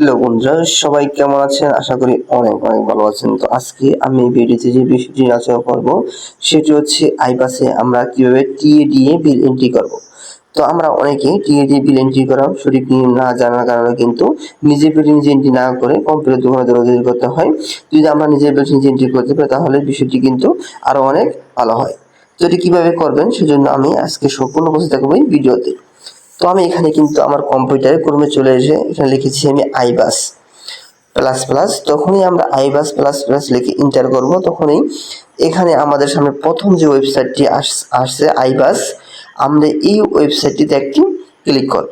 Hello বন্ধুরা, সবাই কেমন আছেন? আশা করি অনেক অনেক ভালো আছেন। তো আজকে আমি এই ভিডিওতে যে বিষয়টি আলোচনা করব, সেটি হচ্ছে আইপাসে আমরা কীভাবে টিএডিএ বিল এন্ট্রি করব। তো আমরা অনেকে টিএডিএ বিল এন্ট্রি করা সঠিক না জানার কারণে কিন্তু নিজে বিল নিজে এন্ট্রি না করে কম্পিউটার দোকানে দৌড়াদৌড়ি করতে হয়। যদি আমরা নিজের বিল নিজে এন্ট্রি করতে পারি, তাহলে বিষয়টি কিন্তু আরও অনেক ভালো হয়। তো এটি কীভাবে করবেন, সেজন্য আমি আজকে সম্পূর্ণ বসে থাকব এই ভিডিওতে। তো আমি এখানে কিন্তু আমার কম্পিউটারে ক্রমে চলে এসে এখানে লিখেছি আমি আইবাস প্লাস প্লাস। তখনই আমরা আইবাস প্লাস প্লাস লিখে ইন্টার করব। তখনই এখানে আমাদের সামনে প্রথম যে ওয়েবসাইটটি আস- আসছে আইবাস, আমরা এই ওয়েবসাইটটিতে একটি ক্লিক করব।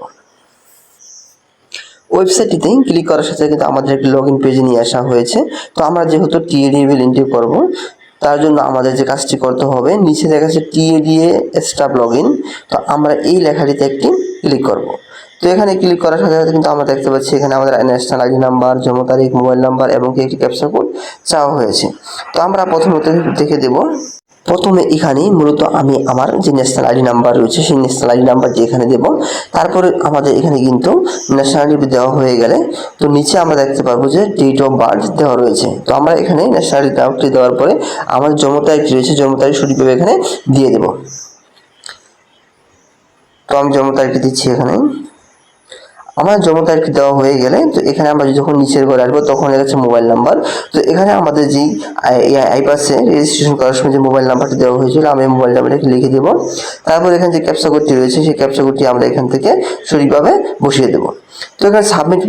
ওয়েবসাইটটিতে ক্লিক করার সাথে কিন্তু আমাদের একটি লগ ইন পেজে নিয়ে আসা হয়েছে। তো আমরা যেহেতু টিএডিএল এন্ট্রি করব, তার জন্য আমাদের যে কাজটি করতে হবে, নিচে দেখা যাচ্ছে টিএডিএ স্টাফ লগ ইন তো আমরা এই লেখাটিতে একটি ক্লিক করব। তো এখানে ক্লিক করার সাথে সাথে কিন্তু আমরা দেখতে পাচ্ছি এখানে আমাদের ন্যাশনাল আইডি নাম্বার জন্ম তারিখ মোবাইল নাম্বার এবং একটি ক্যাপচা কোড চাওয়া হয়েছে। তো আমরা প্রথমত দেখে দেব। প্রথমে এখানে মূলত আমি আমার যে ন্যাশনাল আইডি নাম্বার রয়েছে, সেই ন্যাশনাল আইডি নাম্বারটি এখানে দেব। তারপরে আমাদের এখানে কিন্তু ন্যাশনাল আইডি দেওয়া হয়ে গেলে তো নিচে আমরা দেখতে পারব যে ডেট অফ বার্থ দেওয়া রয়েছে। তো আমরা এখানে ন্যাশনাল আইডি দেওয়ার পরে আমার জন্ম তারিখ রয়েছে, জন্ম তারিখ সঠিকভাবে এখানে দিয়ে দেব। তো আমি জন্ম তারিখটি দিচ্ছি এখানে আমার জন্ম তারিখ দেওয়া হয়ে গেলে, তো এখানে আমরা যখন নিচের ঘরে আসব, তখন দেখা যাচ্ছে মোবাইল নাম্বার তো এখানে আমাদের যেই আইপাসে রেজিস্ট্রেশন করার সময় যে মোবাইল নাম্বারটি দেওয়া হয়েছিল, আমি মোবাইল নাম্বারটাকে লিখে দেবো। তারপর এখানে যে ক্যাপচা কোডটি রয়েছে, সেই ক্যাপচা কোডটি আমরা এখান থেকে সঠিকভাবে বসিয়ে দেবো। তো এখানে সাবমিট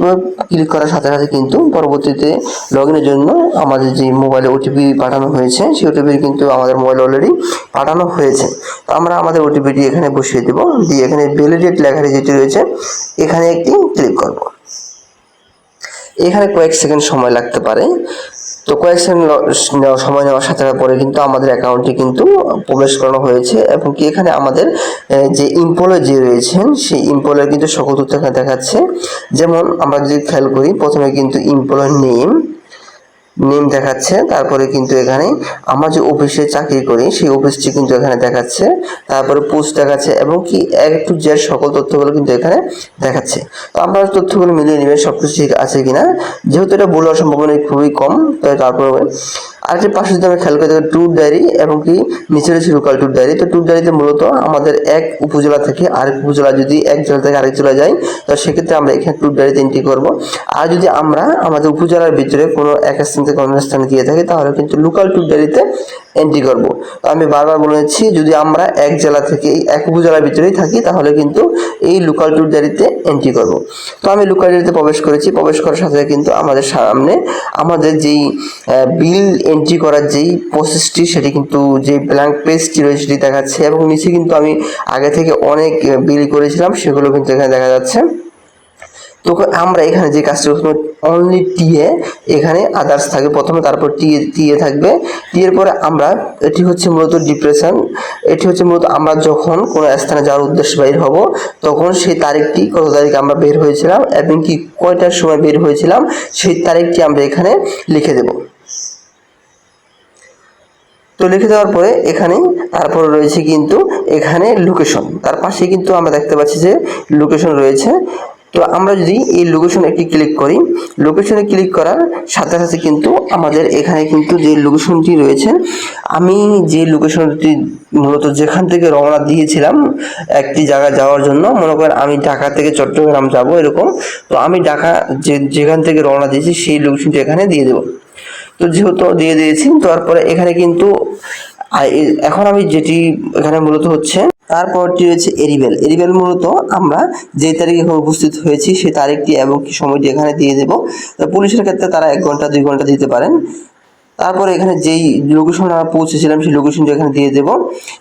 ক্লিক করার সাথে সাথে কিন্তু পরবর্তীতে লগ ইনের জন্য আমাদের যে মোবাইলে ওটিপি পাঠানো হয়েছে, সেই ওটিপি কিন্তু আমাদের মোবাইল অলরেডি পাঠানো হয়েছে। তো আমরা আমাদের ওটিপিটি এখানে বসিয়ে দেবো। দিয়ে এখানে ভ্যালিডেট লেখাটি যেটি রয়েছে, এখানে একটি ক্লিক করব। এখানে কয়েক সেকেন্ড সময় লাগতে পারে। তো কয়েক সেকেন্ড সময় নেওয়ার সাথে সাথে পরে কিন্তু আমাদের অ্যাকাউন্টে কিন্তু প্রবেশ করানো হয়েছে এবং কি এখানে আমাদের যে ইম্পলয় যে রয়েছেন, সেই ইম্পলয়ের কিন্তু সকল তথ্য এখানে দেখাচ্ছে। যেমন আমরা যদি খেয়াল করি, প্রথমে কিন্তু ইমপ্লয় নেম নেম দেখাচ্ছে, তারপরে কিন্তু এখানে আমরা যে অফিসে চাকরি করি, সেই অফিসটি কিন্তু এখানে দেখাচ্ছে, তারপরে পোস্ট দেখাচ্ছে এবং কি এক টু জেড সকল তথ্যগুলো কিন্তু এখানে দেখাচ্ছে। তো আপনারা তথ্যগুলো মিলিয়ে নেবেন সব কিছু ঠিক আছে কিনা? যেহেতু এটা ভুল হওয়ার সম্ভাবনা খুবই কম, তাই তারপরে আরেকটি পাশে যদি আমরা খেয়াল করে দেখি ট্যুর ডায়েরি এবং কি নিচে রয়েছে লোকাল ট্যুর ডায়েরি, তো ট্যুর ডায়েরিতে মূলত আমাদের এক উপজেলা থেকে আরেক উপজেলা যদি এক জেলা থেকে আরেক জেলা যাই, তো সেক্ষেত্রে আমরা এখানে ট্যুর ডায়েরিতে এন্ট্রি করব। আর যদি আমরা আমাদের উপজেলার ভিতরে কোনো এক স্থান থেকে অন্য স্থানে গিয়ে থাকি, তাহলে কিন্তু লোকাল ট্যুর ডায়েরিতে এন্ট্রি করব। আমি বারবার বলেছি, যদি আমরা এক জেলা থেকে, এক উপজেলার ভিতরেই থাকি, তাহলে কিন্তু এই লোকাল ট্যুর ডায়েরিতে এন্ট্রি করব। তো আমি লোকাল ডায়েরিতে প্রবেশ করেছি। প্রবেশ করার সাথে কিন্তু আমাদের সামনে, আমাদের যেই বিল এন্ট্রি করার যেই প্রসেসটি সেটি কিন্তু যে ব্ল্যাঙ্ক পেজটি রয়েছে, সেটি দেখাচ্ছে। এবং নিচে কিন্তু আমি আগে থেকে অনেক বিল করেছিলাম, সেগুলো কিন্তু এখানে দেখা যাচ্ছে। তো আমরা এখানে যে কাজটি করব অনলি টিএ এখানে আদার্স থাকবে। প্রথমে তারপর টিএ টিএ থাকবে। টি পরে আমরা, এটি হচ্ছে মূলত ডিপ্রেশন এটি হচ্ছে মূলত আমরা যখন কোনো স্থানে যাওয়ার উদ্দেশ্যে বের হব, তখন সেই তারিখটি, কত তারিখ আমরা বের হয়েছিলাম এবং কি কয়টার সময় বের হয়েছিলাম, সেই তারিখটি আমরা এখানে লিখে দেব। তো লিখে দেওয়ার পরে এখানে, তারপরে রয়েছে কিন্তু এখানে লোকেশন তার পাশে কিন্তু আমরা দেখতে পাচ্ছি যে লোকেশন রয়েছে। তো আমরা যদি এই লোকেশনে একটি ক্লিক করি লোকেশনে ক্লিক করার সাথে সাথে কিন্তু আমাদের এখানে কিন্তু যে লোকেশনটি রয়েছে, আমি যে লোকেশনটি মূলত যেখান থেকে রওনা দিয়েছিলাম একটি জায়গায় যাওয়ার জন্য, মনে করেন আমি ঢাকা থেকে চট্টগ্রাম যাব এরকম, তো আমি ঢাকা যে, যেখান থেকে রওনা দিয়েছি সেই লোকেশনটি এখানে দিয়ে দেবো। তো যেহেতু দিয়ে দিয়েছি, তারপরে এখানে কিন্তু এখন আমি যেটি এখানে মূলত হচ্ছে তারপরটি রয়েছে এরিবেল এরিবেল মূলত আমরা যে তারিখে এখন উপস্থিত হয়েছি সেই তারিখটি এবং কি সময়টি এখানে দিয়ে দেব। পুলিশের ক্ষেত্রে তারা এক ঘণ্টা, দুই ঘণ্টা দিতে পারেন। তারপরে এখানে যেই লোকেশন আমরা পৌঁছেছিলাম সেই লোকেশনটি এখানে দিয়ে দেবো।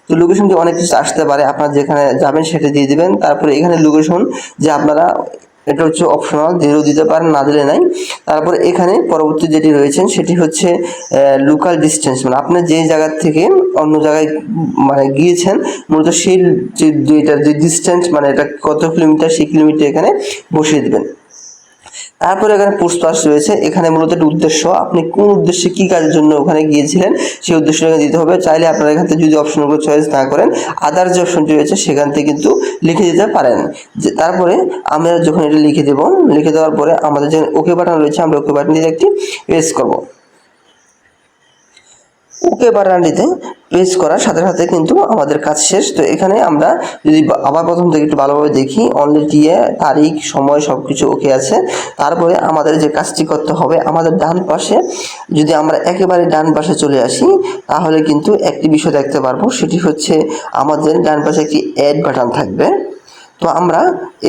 তো লোকেশনটি অনেক কিছু আসতে পারে। আপনারা যেখানে যাবেন সেটা দিয়ে দেবেন। তারপরে এখানে লোকেশন যে আপনারা এটা হচ্ছে অপশনাল দিলেও দিতে পারেন, না দিলে নাই। তারপর এখানে পরবর্তী যেটি রয়েছে, সেটি হচ্ছে লোকাল ডিস্টেন্স মানে আপনি যে জায়গার থেকে অন্য জায়গায় মানে গিয়েছেন, মূলত সেই যে এটা যে ডিস্টেন্স মানে এটা কত কিলোমিটার সেই কিলোমিটার এখানে বসিয়ে দেবেন। তারপরে এখানে পোস্ট পাস রয়েছে, এখানে মূলত একটা উদ্দেশ্য, আপনি কোন উদ্দেশ্যে কি কাজের জন্য ওখানে গিয়েছিলেন? সেই উদ্দেশ্যটা দিতে হবে। চাইলে আপনারা এখান থেকে যদি অপশনগুলো চয়েস না করেন আদার যে অপশনটি রয়েছে, সেখান থেকে কিন্তু লিখে দিতে পারেন। যে তারপরে আমরা যখন এটা লিখে দেব, লিখে দেওয়ার পরে আমাদের যে ওকে বাটন রয়েছে, আমরা ওকে বাটনটিতে একটি প্রেস করব। ওকে বাটনটিতে প্রেস করার সাথে সাথে কিন্তু আমাদের কাজ শেষ। তো এখানে আমরা যদি আবার প্রথম থেকে একটু ভালোভাবে দেখি অনলি দিয়ে তারিখ, সময় সব কিছু ওকে আছে। তারপরে আমাদের যে কাজটি করতে হবে, আমাদের ডান পাশে যদি আমরা একেবারে ডান পাশে চলে আসি, তাহলে কিন্তু একটি বিষয় দেখতে পারব, সেটি হচ্ছে আমাদের ডান পাশে একটি অ্যাড বাটন থাকবে। তো আমরা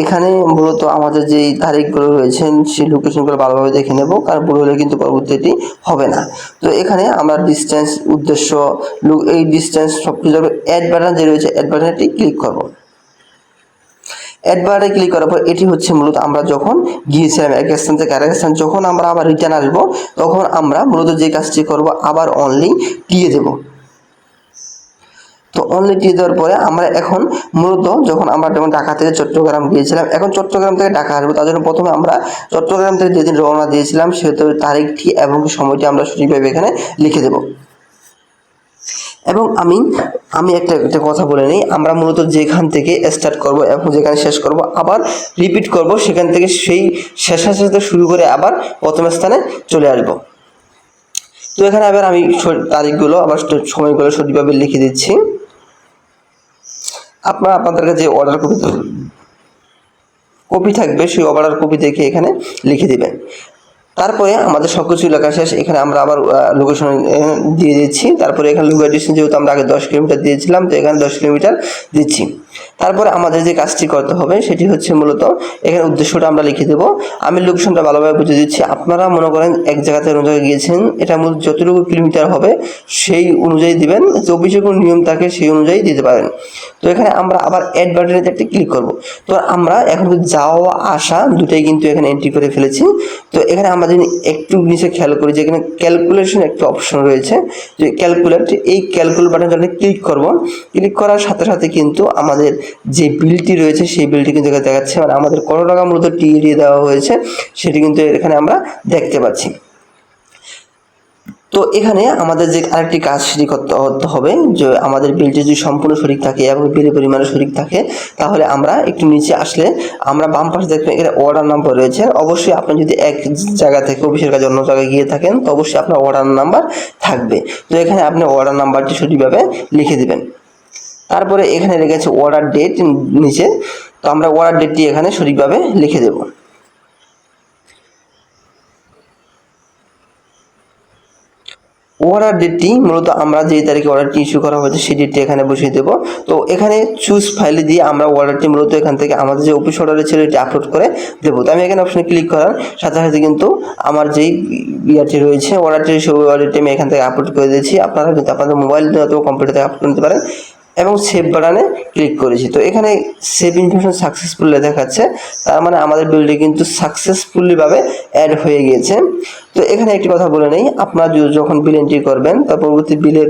এখানে মূলত আমাদের যেই তারিখগুলো রয়েছেন, সেই লোকেশনগুলো ভালোভাবে দেখে নেব, কারণ ভুল হলে কিন্তু পরবর্তীটি হবে না। তো এখানে আমরা ডিস্টেন্স উদ্দেশ্য এই ডিস্টেন্স সব কিছু অ্যাড বাটন যে রয়েছে অ্যাড বাটনটি ক্লিক করব। অ্যাড বাটনে ক্লিক করার পর এটি হচ্ছে মূলত আমরা যখন গিয়েছিলাম এক স্থান থেকে আরেক স্থান, যখন আমরা আবার রিটার্ন আসব, তখন আমরা মূলত যে কাজটি করব, আবার অনলি টিয়ে দেবো। তো অনলি টি দেওয়ার পরে আমরা এখন মূলত যখন আমরা যেমন ঢাকা থেকে চট্টগ্রাম গিয়েছিলাম, এখন চট্টগ্রাম থেকে ঢাকা আসব। তার জন্য প্রথমে আমরা চট্টগ্রাম থেকে যেদিন রওনা দিয়েছিলাম, সেহেতু তারিখটি এবং সময়টি আমরা সঠিকভাবে এখানে লিখে দেব। এবং আমি আমি একটা একটা কথা বলে নিই, আমরা মূলত যেখান থেকে স্টার্ট করব এবং যেখানে শেষ করব, আবার রিপিট করব, সেখান থেকে সেই সাথে শুরু করে আবার প্রথম স্থানে চলে আসব। তো এখানে আবার আমি তারিখগুলো, আবার সময়গুলো সঠিকভাবে লিখে দিচ্ছি। আপনারা আপনাদের কাছে অর্ডার কপি কপি থাকবে সেই অর্ডার কপি দেখে এখানে লিখে দিবেন। তারপরে আমাদের সব কিছু লেখা শেষ। এখানে আমরা আবার লোকেশন দিয়ে দিচ্ছি। তারপরে এখানে লোকেশন যেহেতু আমরা আগে দশ কিলোমিটার দিয়েছিলাম, তো এখানে দশ কিলোমিটার দিচ্ছি। তারপরে আমাদের যে কাজটি করতে হবে, সেটি হচ্ছে মূলত এখানে উদ্দেশ্যটা আমরা লিখে দেবো। আমি লোকেশনটা ভালোভাবে বুঝে দিচ্ছি। আপনারা মনে করেন এক জায়গাতে অন্য জায়গায় গিয়েছেন, এটা মূলত যতটুকু কিলোমিটার হবে, সেই অনুযায়ী দিবেন। চব্বিশে কোনো নিয়ম থাকে, সেই অনুযায়ী দিতে পারেন। তো এখানে আমরা আবার অ্যাড বাটনে একটা ক্লিক করব। তো আমরা এখন যাওয়া আসা দুটাই কিন্তু এখানে এন্ট্রি করে ফেলেছি। তো এখানে আমরা যদি একটু নিচে খেয়াল করি যে এখানে ক্যালকুলেশন একটা অপশন রয়েছে, যে ক্যালকুলেট এই ক্যালকুলেট বাটনে যখন ক্লিক করব। ক্লিক করার সাথে সাথে কিন্তু আমাদের যে বিলটি রয়েছে, সেই বিলটি কিন্তু দেখাচ্ছে। মানে আমাদের কত টাকা মূলত টিএডি দেওয়া হয়েছে, সেটি কিন্তু এখানে আমরা দেখতে পাচ্ছি। তো এখানে আমাদের যে আরেকটি কাজ সেটি করতে হবে, যে আমাদের বিলটি যদি সম্পূর্ণ সঠিক থাকে এবং বিলের পরিমাণে সঠিক থাকে, তাহলে আমরা একটু নিচে আসলে আমরা বাম পাশে দেখবেন এখানে অর্ডার নাম্বার রয়েছে। অবশ্যই আপনি যদি এক জায়গা থেকে অফিসের কাজে অন্য জায়গায় গিয়ে থাকেন, তো অবশ্যই আপনার অর্ডার নাম্বার থাকবে। তো এখানে আপনি অর্ডার নাম্বারটি সঠিকভাবে লিখে দেবেন। তারপরে এখানে রেখেছে অর্ডার ডেট নিচে, তো আমরা অর্ডার ডেটটি এখানে সঠিকভাবে লিখে দেবো। অর্ডার ডেটটি মূলত আমরা যেই তারিখে অর্ডারটি ইস্যু করা হয়েছে, সেই ডেটটি এখানে বসিয়ে দেবো। তো এখানে চুজ ফাইলে দিয়ে আমরা অর্ডারটি মূলত এখান থেকে আমাদের যে অফিস অর্ডারে ছিল, এটি আপলোড করে দেবো। তো আমি এখানে অপশানে ক্লিক করার সাথে সাথে কিন্তু আমার যেই ইয়ারটি রয়েছে অর্ডারটি সেই অর্ডারটি আমি এখান থেকে আপলোড করে দিয়েছি। আপনারা কিন্তু আপনাদের মোবাইল অথবা কম্পিউটার থেকে আপলোড করতে পারেন। এবং সেভ বাটনে ক্লিক করেছি। তো এখানে সেভ ইনফরমেশন সাকসেসফুল দেখাচ্ছে। তার মানে আমাদের বিলটি কিন্তু সাকসেসফুলিভাবে অ্যাড হয়ে গিয়েছে। তো এখানে একটি কথা বলে নেই, আপনারা যখন বিল এন্ট্রি করবেন, তার পরবর্তী বিলের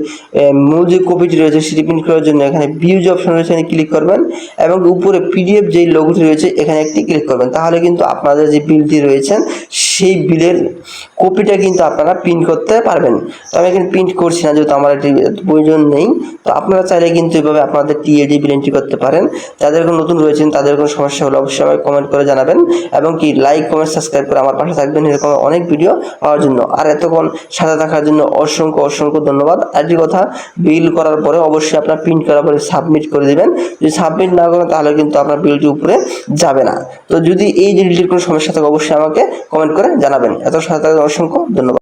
মূল যে কপিটি রয়েছে, সেটি প্রিন্ট করার জন্য এখানে ভিউজ অপশন রয়েছে, এখানে ক্লিক করবেন এবং উপরে পিডিএফ যেই লোগোটি রয়েছে, এখানে একটি ক্লিক করবেন। তাহলে কিন্তু আপনাদের যে বিলটি রয়েছেন সেই বিলের কপিটা কিন্তু আপনারা প্রিন্ট করতে পারবেন। তো আমি এখানে প্রিন্ট করছি না, যেহেতু আমার এটি প্রয়োজন নেই। তো আপনারা চাইলে কিন্তু এভাবে আপনাদের টিএডি বিল এন্ট্রি করতে পারেন। যাদের কোনো নতুন রয়েছেন, তাদের কোনো সমস্যা হলে অবশ্যই আমাকে কমেন্ট করে জানাবেন এবং কি লাইক কমেন্ট সাবস্ক্রাইব করে আমার পাশে থাকবেন। এরকম অনেক ভিডিও পাওয়ার জন্য। আর এতক্ষণ সাথে থাকার জন্য অসংখ্য অসংখ্য ধন্যবাদ। আরেকটি কথা, বিল করার পরে অবশ্যই আপনার প্রিন্ট করার পরে সাবমিট করে দেবেন। যদি সাবমিট না করেন, তাহলে কিন্তু আপনার বিলটি উপরে যাবে না। তো যদি এই বিলটির কোনো সমস্যা থাকে, অবশ্যই আমাকে কমেন্ট করে জানাবেন। এত সাথে অসংখ্য ধন্যবাদ।